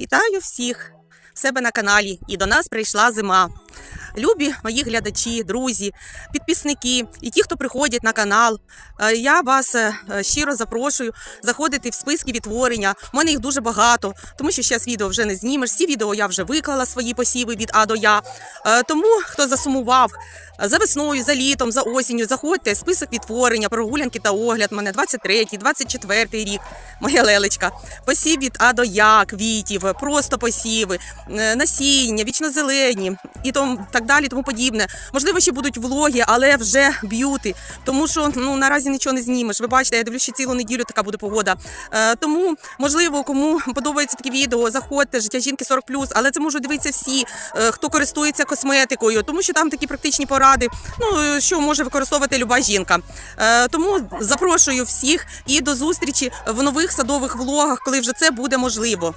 Вітаю всіх в себе на каналі. І до нас прийшла зима. Любі мої глядачі, друзі, підписники і ті, хто приходять на канал. е, Я вас е, щиро запрошую заходити в списки відтворення. У мене їх дуже багато, тому що зараз відео вже не знімеш. Всі відео я вже виклала свої посіви від А до Я. Е, Тому хто засумував за весною, за літом, за осінню, заходьте. Список відтворення, прогулянки та огляд. Мене 23-й, 24-й рік. Моя лелечка. Посів від А до Я, квітів, просто посіви, насіння, вічнозелені і тому так далі, тому подібне. Можливо, ще будуть влоги, але вже б'юти. Тому що ну наразі нічого не знімеш. Ви бачите, я дивлюся, цілу неділю така буде погода. Е, тому, можливо, кому подобається таке відео, заходьте, життя жінки 40+, але це можуть дивитися всі, е, хто користується косметикою, тому що там такі практичні поради, ну е, що може використовувати люба жінка. Е, тому запрошую всіх і до зустрічі в нових садових влогах, коли вже це буде можливо.